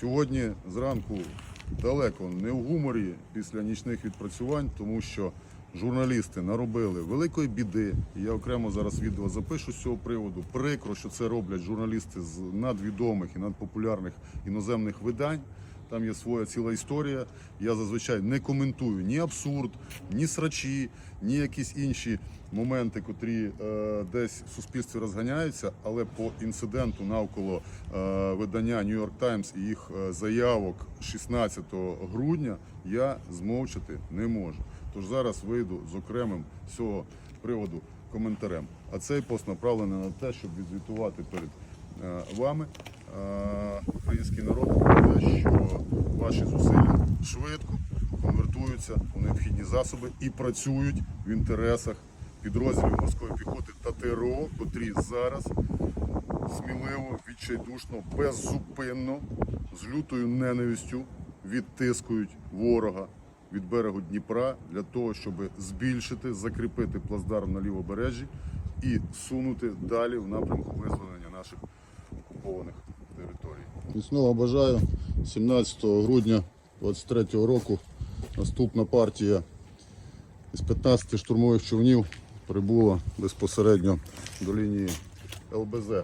Сьогодні зранку далеко не в гуморі після нічних відпрацювань, тому що журналісти наробили великої біди. Я окремо зараз відео запишу з цього приводу. Прикро, що це роблять журналісти з надвідомих і надпопулярних іноземних видань. Там є своя ціла історія. Я зазвичай не коментую ні абсурд, ні срачі, ні якісь інші моменти, котрі е, десь в суспільстві розганяються. Але по інциденту навколо е, видання New York Times і їх е, заявок 16 грудня я змовчати не можу. Тож зараз вийду з окремим цього приводу коментарем. А цей пост направлений на те, щоб відзвітувати перед е, вами, український народ, про те, що ваші зусилля швидко конвертуються у необхідні засоби і працюють в інтересах підрозділів морської піхоти та ТРО, котрі зараз сміливо, відчайдушно, беззупинно, з лютою ненавистю відтискують ворога від берегу Дніпра для того, щоб збільшити, закріпити плацдарм на лівобережжі і сунути далі в напрямку визволення наших окупованих. Міцного бажаю 17 грудня 23 року наступна партія із 15 штурмових човнів прибула безпосередньо до лінії ЛБЗ.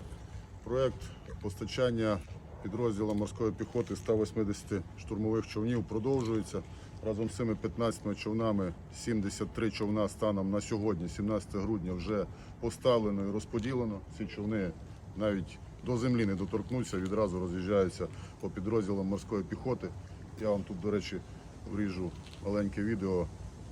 Проект постачання підрозділам морської піхоти 180 штурмових човнів продовжується. Разом з цими 15 човнами 73 човна станом на сьогодні, 17 грудня, вже поставлено і розподілено. Ці човни навіть до землі не доторкнуться, відразу роз'їжджаються по підрозділам морської піхоти. Я вам тут, до речі, вріжу маленьке відео,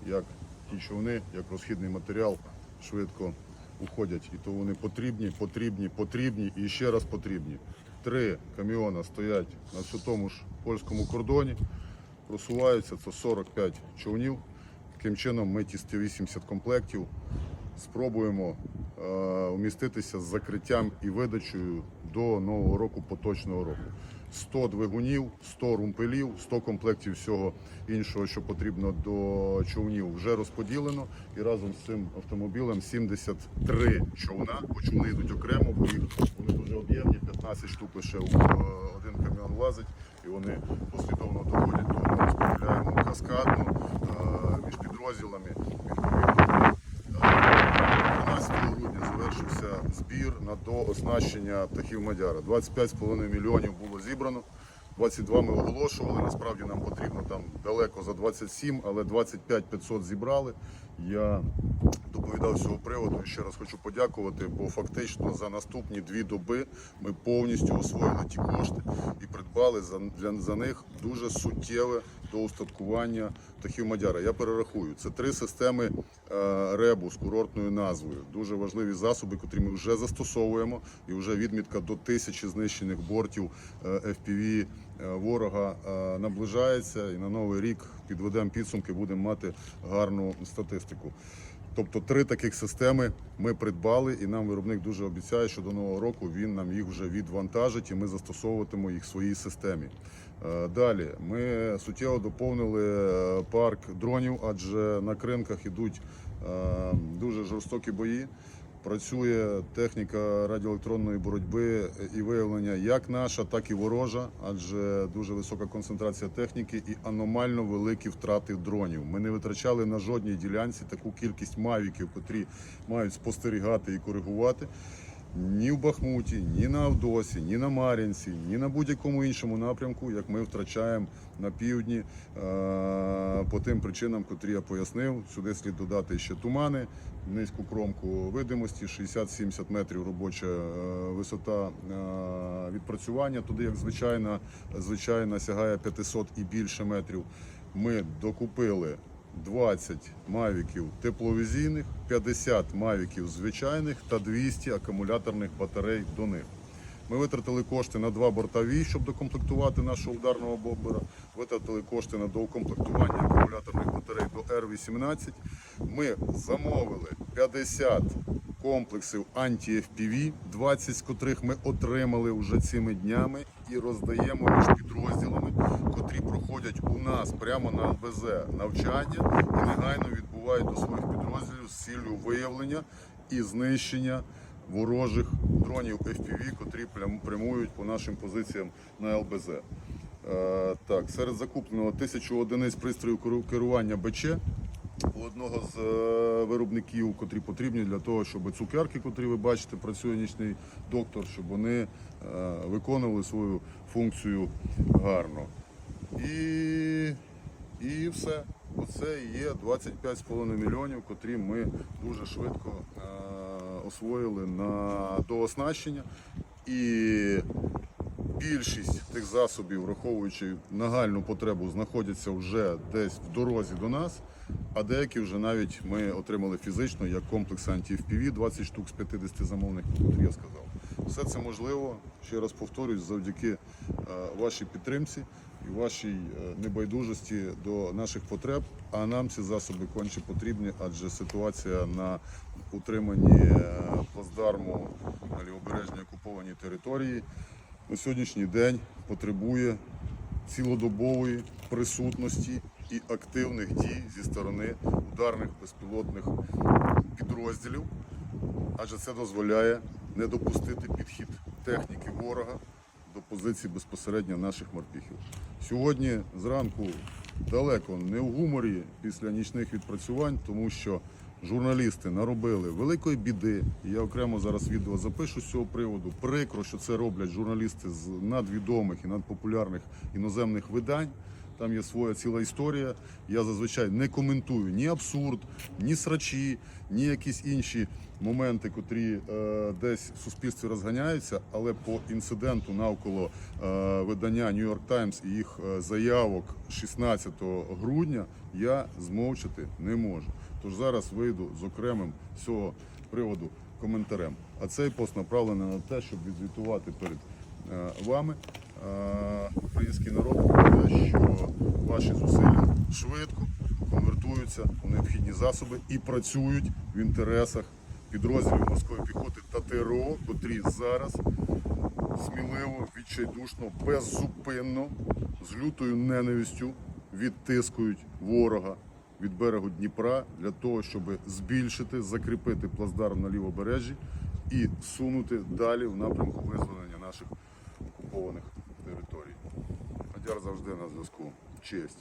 як ті човни, як розхідний матеріал швидко уходять. І то вони потрібні, потрібні, потрібні і ще раз потрібні. Три каміона стоять на все тому ж польському кордоні, просуваються, це 45 човнів. Таким чином ми ті 180 комплектів спробуємо е, уміститися з закриттям і видачею до нового року поточного року. 100 двигунів, 100 румпелів, 100 комплектів всього іншого, що потрібно до човнів, вже розподілено. І разом з цим автомобілем 73 човна, бо човни йдуть окремо, бо їх вони дуже об'ємні, 15 штук лише в е, один кам'ян влазить, і вони послідовно доходять до розподіляємо каскадно е, між підрозділами. На дооснащення птахів Мадяра. 25,5 мільйонів було зібрано. 22 ми оголошували. Насправді нам потрібно там далеко за 27, але 25 500 зібрали. Я доповідав цього приводу. І ще раз хочу подякувати, бо фактично за наступні дві доби ми повністю освоїли ті кошти і придбали за, для, за них дуже суттєве доустаткування птахів Мадяра. Я перерахую. Це три системи е, ребу з курортною назвою. Дуже важливі засоби, котрі ми вже застосовуємо, і вже відмітка до тисячі знищених бортів е, FPV ворога е, наближається. І на новий рік підведемо підсумки, будемо мати гарну статистику. Тобто три таких системи ми придбали, і нам виробник дуже обіцяє, що до нового року він нам їх вже відвантажить, і ми застосовуватимемо їх в своїй системі. Е, Далі ми суттєво доповнили е, парк дронів, адже на кринках ідуть е, дуже жорстокі бої. Працює техніка радіоелектронної боротьби і виявлення як наша, так і ворожа, адже дуже висока концентрація техніки і аномально великі втрати дронів. Ми не витрачали на жодній ділянці таку кількість мавіків, котрі мають спостерігати і коригувати. Ні в Бахмуті, ні на Авдосі, ні на Мар'їнці, ні на будь-якому іншому напрямку, як ми втрачаємо на півдні е, по тим причинам, котрі я пояснив. Сюди слід додати ще тумани, низьку кромку видимості, 60-70 метрів робоча е, висота е, відпрацювання. Туди, як звичайна, звичайна сягає 500 і більше метрів. Ми докупили 20 мавіків тепловізійних, 50 мавіків звичайних та 200 акумуляторних батарей до них. Ми витратили кошти на два бортові, щоб докомплектувати нашого ударного бомбера. Витратили кошти на доукомплектування акумуляторних батарей до Р-18. Ми замовили 50 комплексів анті-FPV, 20 з котрих ми отримали вже цими днями і роздаємо між підрозділами, котрі проходять у нас прямо на ЛБЗ навчання і негайно відбувають до своїх підрозділів з ціллю виявлення і знищення ворожих дронів FPV, котрі прямують по нашим позиціям на ЛБЗ. Е, так, серед закупленого тисячу одиниць пристрою керування БЧ у одного з е, виробників, котрі потрібні для того, щоб цукерки, котрі ви бачите, працює нічний доктор, щоб вони е, виконували свою функцію гарно. І, і все. Оце є 25,5 мільйонів, котрі ми дуже швидко е, освоїли на дооснащення. І більшість тих засобів, враховуючи нагальну потребу, знаходяться вже десь в дорозі до нас, а деякі вже навіть ми отримали фізично як комплекс анті-FPV, 20 штук з 50 замовних, котрі я сказав. Все це можливо, ще раз повторюсь, завдяки е, вашій підтримці і вашій е, небайдужості до наших потреб. А нам ці засоби конче потрібні, адже ситуація на утриманні е, плацдарму на лівобережній окупованій території на сьогоднішній день потребує цілодобової присутності і активних дій зі сторони ударних безпілотних підрозділів, адже це дозволяє не допустити підхід техніки ворога до позицій безпосередньо наших морпіхів. Сьогодні зранку далеко не в гуморі після нічних відпрацювань, тому що журналісти наробили великої біди. І я окремо зараз відео запишу з цього приводу. Прикро, що це роблять журналісти з надвідомих і надпопулярних іноземних видань. Там є своя ціла історія. Я зазвичай не коментую ні абсурд, ні срачі, ні якісь інші моменти, котрі е, десь в суспільстві розганяються. Але по інциденту навколо е, видання New York Times і їх е, заявок 16 грудня я змовчати не можу. Тож зараз вийду з окремим цього приводу коментарем. А цей пост направлений на те, щоб відзвітувати перед е, вами, український народ, що ваші зусилля швидко конвертуються у необхідні засоби і працюють в інтересах підрозділів морської піхоти та ТРО, котрі зараз сміливо, відчайдушно, беззупинно, з лютою ненавистю відтискують ворога від берегу Дніпра для того, щоб збільшити, закріпити плацдарм на лівобережжі і сунути далі в напрямку визволення наших окупованих територій. Завжди на зв'язку. Честь.